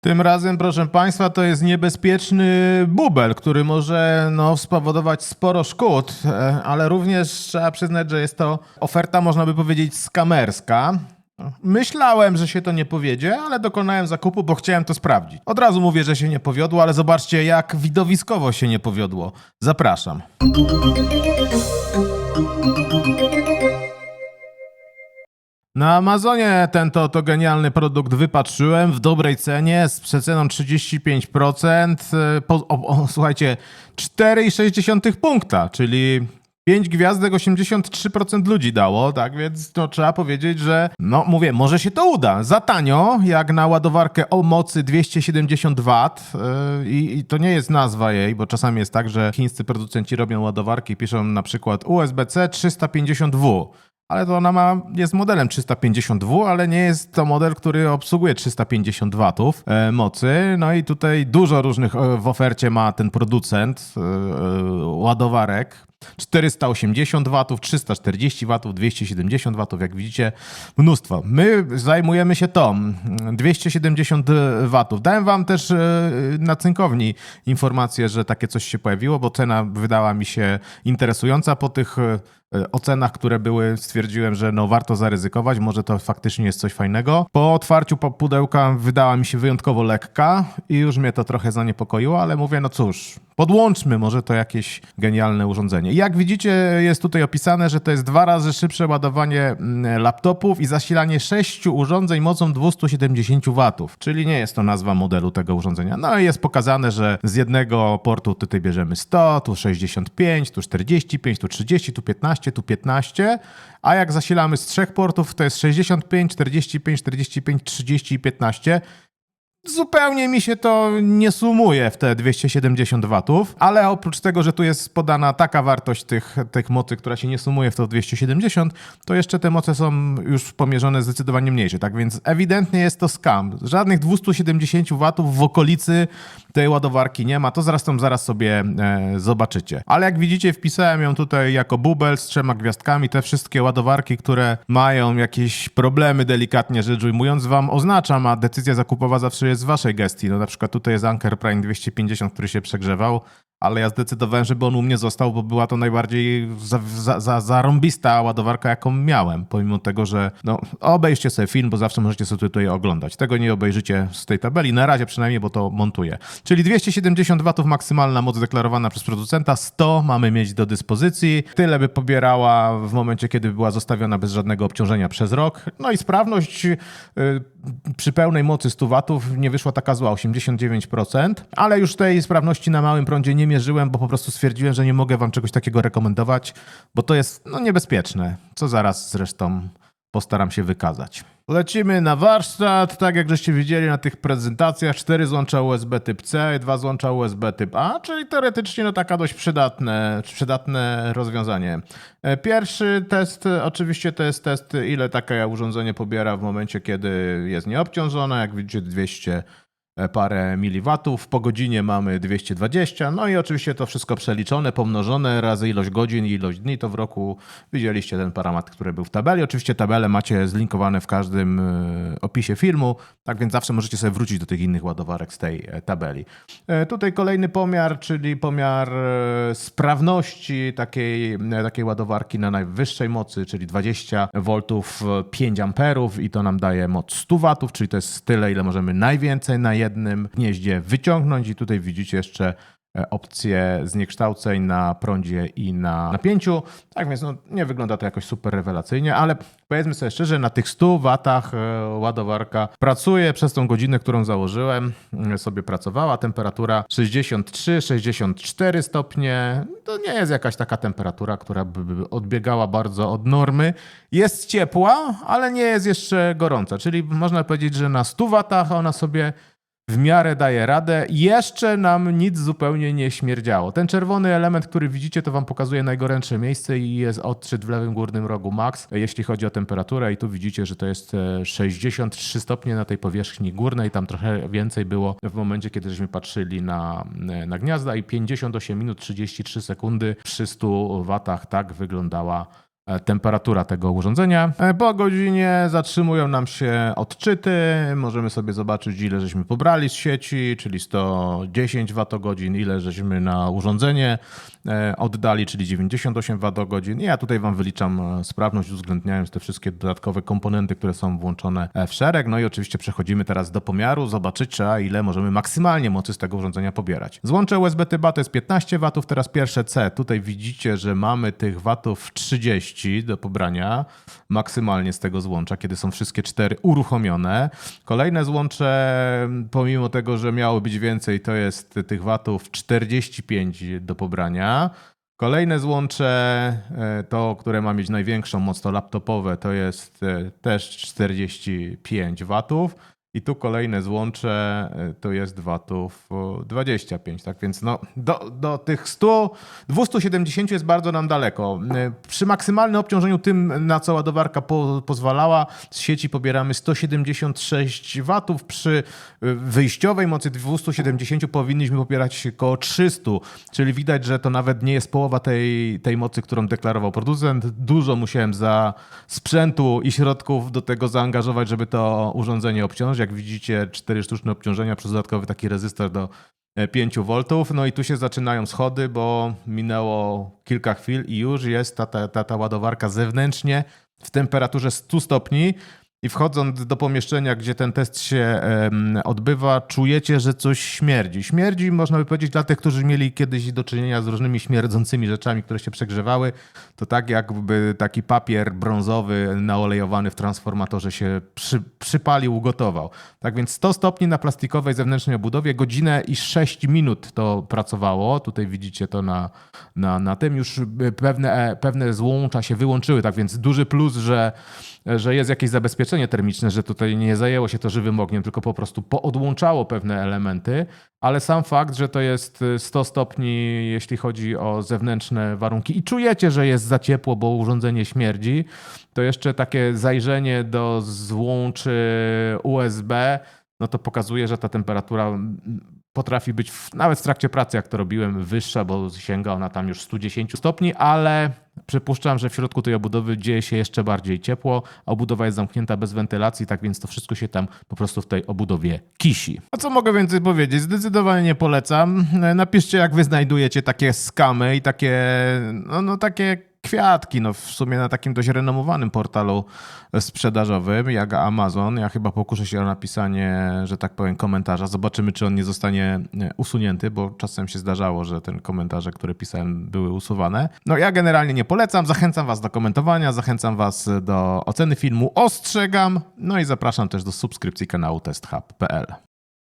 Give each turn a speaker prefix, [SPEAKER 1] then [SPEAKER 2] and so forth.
[SPEAKER 1] Tym razem, proszę Państwa, to jest niebezpieczny bubel, który może no, spowodować sporo szkód, e, ale również trzeba przyznać, że jest to oferta, można by powiedzieć, skamerska. Myślałem, że się to nie powiedzie, ale dokonałem zakupu, bo chciałem to sprawdzić. Od razu mówię, że się nie powiodło, ale zobaczcie, jak widowiskowo się nie powiodło. Zapraszam. Na Amazonie ten to, to genialny produkt wypatrzyłem w dobrej cenie z przeceną 35%. e, Po, o, o, słuchajcie, 4,6 punkta, czyli 5 gwiazdek 83% ludzi dało, tak więc to trzeba powiedzieć, że no mówię, może się to uda. Za tanio, jak na ładowarkę o mocy 270 W yy, i, to nie jest nazwa jej, bo czasami jest tak, że chińscy producenci robią ładowarki i piszą na przykład USB-C 350W. Ale to ona ma, jest modelem 350W, ale nie jest to model, który obsługuje 350 W e, mocy. No i tutaj dużo różnych e, w ofercie ma ten producent e, ładowarek. 480 W, 340 W, 270 W, jak widzicie, mnóstwo. My zajmujemy się tą 270 W. Dałem wam też e, na cynkowni informację, że takie coś się pojawiło, bo cena wydała mi się interesująca po tych e, e, ocenach, które były, stwierdziłem, że no warto zaryzykować, może to faktycznie jest coś fajnego. Po otwarciu pudełka wydała mi się wyjątkowo lekka i już mnie to trochę zaniepokoiło, ale mówię, no cóż, podłączmy, może to jakieś genialne urządzenie. Jak widzicie, jest tutaj opisane, że to jest dwa razy szybsze ładowanie mm, laptopów i zasilanie sześciu urządzeń mocą 270 W, czyli nie jest to nazwa modelu tego urządzenia. No i jest pokazane, że z jednego portu tutaj bierzemy 100, tu 65, tu 45, tu 30, tu 15, tu 15, a jak zasilamy z trzech portów, to jest 65, 45, 45, 30 i 15. Zupełnie mi się to nie sumuje w te 270 watów, ale oprócz tego, że tu jest podana taka wartość tych, tych mocy, która się nie sumuje w to 270, to jeszcze te moce są już pomierzone zdecydowanie mniejsze. Tak więc ewidentnie jest to scam. Żadnych 270 watów w okolicy tej ładowarki nie ma. To zresztą zaraz sobie e, zobaczycie. Ale jak widzicie, wpisałem ją tutaj jako bubel z trzema gwiazdkami. Te wszystkie ładowarki, które mają jakieś problemy, delikatnie rzecz ujmując, wam oznaczam, a decyzja zakupowa zawsze jest w waszej gestii. No na przykład tutaj jest Anker Prime 250, który się przegrzewał, ale ja zdecydowałem, żeby on u mnie został, bo była to najbardziej za, za, za, zarąbista ładowarka, jaką miałem. Pomimo tego, że no, obejrzcie sobie film, bo zawsze możecie sobie tutaj oglądać. Tego nie obejrzycie z tej tabeli, na razie przynajmniej, bo to montuję. Czyli 270 W maksymalna moc deklarowana przez producenta, 100 mamy mieć do dyspozycji. Tyle by pobierała w momencie, kiedy była zostawiona bez żadnego obciążenia przez rok. No i sprawność y, przy pełnej mocy 100 W nie wyszła taka zła, 89%, ale już tej sprawności na małym prądzie nie mierzyłem, bo po prostu stwierdziłem, że nie mogę wam czegoś takiego rekomendować, bo to jest no, niebezpieczne, co zaraz zresztą postaram się wykazać. Lecimy na warsztat, tak jak żeście widzieli na tych prezentacjach, cztery złącza USB typ C dwa złącza USB typ A, czyli teoretycznie no taka dość przydatne, przydatne rozwiązanie. E, Pierwszy test oczywiście to jest test, ile takie urządzenie pobiera w momencie, kiedy jest nieobciążone, jak widzicie 200 parę miliwatów, po godzinie mamy 220, no i oczywiście to wszystko przeliczone, pomnożone razy ilość godzin i ilość dni, to w roku widzieliście ten parametr, który był w tabeli. Oczywiście tabele macie zlinkowane w każdym e, opisie filmu, tak więc zawsze możecie sobie wrócić do tych innych ładowarek z tej e, tabeli. E, Tutaj kolejny pomiar, czyli pomiar e, sprawności takiej, e, takiej ładowarki na najwyższej mocy, czyli 20 V 5 amperów i to nam daje moc 100 W, czyli to jest tyle, ile możemy najwięcej na jednym gnieździe wyciągnąć i tutaj widzicie jeszcze e, opcje zniekształceń na prądzie i na napięciu. Tak więc no, nie wygląda to jakoś super rewelacyjnie, ale powiedzmy sobie szczerze, na tych 100 watach e, ładowarka pracuje przez tą godzinę, którą założyłem, e, sobie pracowała. Temperatura 63-64 stopnie. To nie jest jakaś taka temperatura, która by by odbiegała bardzo od normy. Jest ciepła, ale nie jest jeszcze gorąca, czyli można powiedzieć, że na 100 watach ona sobie w miarę daje radę. Jeszcze nam nic zupełnie nie śmierdziało. Ten czerwony element, który widzicie, to wam pokazuje najgorętsze miejsce i jest odczyt w lewym górnym rogu max, jeśli chodzi o temperaturę. I tu widzicie, że to jest e, 63 stopnie na tej powierzchni górnej. Tam trochę więcej było w momencie, kiedy żeśmy patrzyli na, e, na gniazda i 58 minut 33 sekundy przy 100 watach tak wyglądała e, temperatura tego urządzenia. E, Po godzinie zatrzymują nam się odczyty, możemy sobie zobaczyć ile żeśmy pobrali z sieci, czyli 110 watogodzin, ile żeśmy na urządzenie e, oddali, czyli 98 watogodzin. I ja tutaj wam wyliczam e, sprawność, uwzględniając te wszystkie dodatkowe komponenty, które są włączone e, w szereg. No i oczywiście przechodzimy teraz do pomiaru, zobaczyć ile możemy maksymalnie mocy z tego urządzenia pobierać. Złącze USB Tyba to jest 15 watów, teraz pierwsze C. Tutaj widzicie, że mamy tych watów 30 do pobrania maksymalnie z tego złącza, kiedy są wszystkie cztery uruchomione. Kolejne złącze, pomimo tego, że miało być więcej, to jest tych watów 45 do pobrania. Kolejne złącze, e, to, które ma mieć największą moc, to laptopowe, to jest e, też 45 watów. I tu kolejne złącze e, to jest watów o, 25, tak więc no, do, do tych 100, 270 jest bardzo nam daleko. E, Przy maksymalnym obciążeniu tym, na co ładowarka po, pozwalała, z sieci pobieramy 176 watów. Przy wyjściowej mocy 270 powinniśmy pobierać około 300, czyli widać, że to nawet nie jest połowa tej, tej mocy, którą deklarował producent. Dużo musiałem za sprzętu i środków do tego zaangażować, żeby to urządzenie obciążyć. Jak widzicie, cztery sztuczne obciążenia przez dodatkowy taki rezystor do e, 5 V. No i tu się zaczynają schody, bo minęło kilka chwil i już jest ta, ta, ta, ta ładowarka zewnętrznie w temperaturze 100 stopni. I wchodząc do pomieszczenia, gdzie ten test się odbywa, czujecie, że coś śmierdzi. Śmierdzi, można by powiedzieć, dla tych, którzy mieli kiedyś do czynienia z różnymi śmierdzącymi rzeczami, które się przegrzewały. To tak jakby taki papier brązowy naolejowany w transformatorze się przy, przypalił, ugotował. Tak więc 100 stopni na plastikowej zewnętrznej obudowie, godzinę i 6 minut to pracowało. Tutaj widzicie to na, na, na tym. Już pewne, pewne złącza się wyłączyły, tak więc duży plus, że że jest jakieś zabezpieczenie termiczne, że tutaj nie zajęło się to żywym ogniem, tylko po prostu poodłączało pewne elementy, ale sam fakt, że to jest 100 stopni, jeśli chodzi o zewnętrzne warunki i czujecie, że jest za ciepło, bo urządzenie śmierdzi, to jeszcze takie zajrzenie do złączy USB, no to pokazuje, że ta temperatura potrafi być w, nawet w trakcie pracy, jak to robiłem, wyższa, bo sięga ona tam już 110 stopni, ale przypuszczam, że w środku tej obudowy dzieje się jeszcze bardziej ciepło. Obudowa jest zamknięta bez wentylacji, tak więc to wszystko się tam po prostu w tej obudowie kisi. A co mogę więcej powiedzieć? Zdecydowanie nie polecam. Napiszcie, jak wy znajdujecie takie skamy i takie, no, no takie kwiatki, no w sumie na takim dość renomowanym portalu sprzedażowym jak Amazon. Ja chyba pokuszę się o napisanie, że tak powiem, komentarza. Zobaczymy, czy on nie zostanie usunięty, bo czasem się zdarzało, że ten komentarze, które pisałem, były usuwane. No ja generalnie nie polecam, zachęcam was do komentowania, zachęcam was do oceny filmu, ostrzegam, no i zapraszam też do subskrypcji kanału testhub.pl.